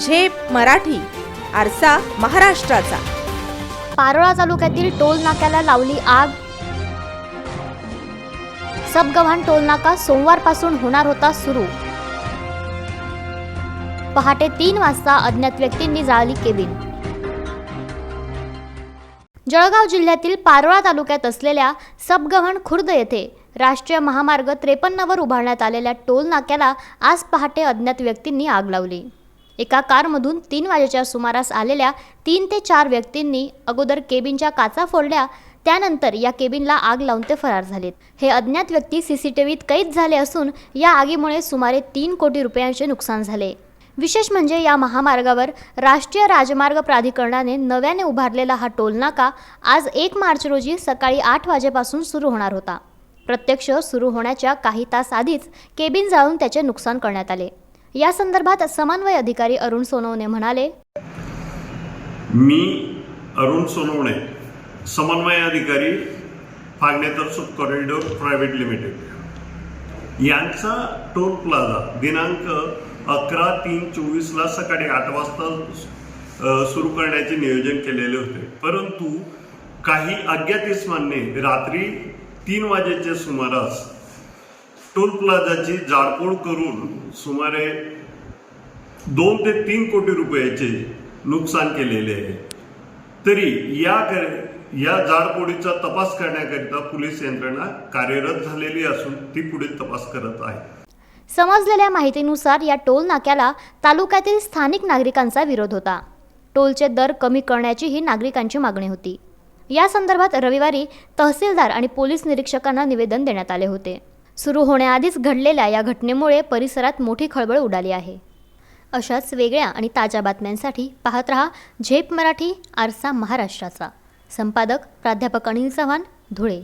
झेप मराठी आरसा महाराष्ट्राचा. पारोळा तालुक्यातील टोल नाक्याला लावली आग. सबगव्हाण टोल नाका सोमवारपासून होणार होता सुरू. पहाटे तीन वाजता अज्ञात व्यक्तींनी जाळली केबिन. जळगाव जिल्ह्यातील पारोळा तालुक्यात असलेल्या सबगव्हाण खुर्द येथे राष्ट्रीय महामार्ग त्रेपन्नवर उभारण्यात आलेल्या टोल नाक्याला आज पहाटे अज्ञात व्यक्तींनी आग लावली. एका कारमधून तीन वाजेच्या सुमारास आलेल्या तीन ते चार व्यक्तींनी अगोदर केबिनच्या काचा फोडल्या त्यानंतर या केबिनला आग लावून ते फरार झालेत. हे अज्ञात व्यक्ती सीसीटीव्हीत कैद झाले असून या आगीमुळे सुमारे तीन कोटी रुपयांचे नुकसान झाले. विशेष म्हणजे या महामार्गावर राष्ट्रीय राजमार्ग प्राधिकरणाने नव्याने उभारलेला हा टोलनाका आज एक मार्च रोजी सकाळी आठ वाजेपासून सुरू होणार होता. प्रत्यक्ष सुरू होण्याच्या काही तास आधीच केबिन जाळून त्याचे नुकसान करण्यात आले. या संदर्भात समन्वय अधिकारी अरुण सोनवणे म्हणाले मी अरुण सोनवणे समन्वय अधिकारी फागणेतर तरसुद कॉरिडोर प्रायव्हेट लिमिटेड यांचा टोल प्लाझा दिनांक अकरा तीन चोवीसला सकाळी आठ वाजता सुरू करण्याचे नियोजन केलेले होते. परंतु काही अज्ञात इस्मांनी रात्री तीन वाजेच्या सुमारास टोल प्लाझाची जाळपोळ करून सुमारे दोन ते तीन कोटी रुपयाचे नुकसान केलेले आहे. तरी या कर- या जाळपोळीचा तपास करण्याकरिता पोलीस यंत्रणा कार्यरत झालेली असून ती पुढे तपास करत आहे. समजलेल्या माहितीनुसार या टोल नाक्याला तालुक्यातील स्थानिक नागरिकांचा विरोध होता. टोलचे दर कमी करण्याची ही नागरिकांची मागणी होती. या संदर्भात रविवारी तहसीलदार आणि पोलीस निरीक्षकांना निवेदन देण्यात आले होते. सुरू होण्याआधीच घडलेल्या या घटनेमुळे परिसरात मोठी खळबळ उडाली आहे. अशाच वेगळ्या आणि ताज्या बातम्यांसाठी पाहत रहा झेप मराठी आरसा महाराष्ट्राचा. संपादक प्राध्यापक अनिल चव्हाण धुळे.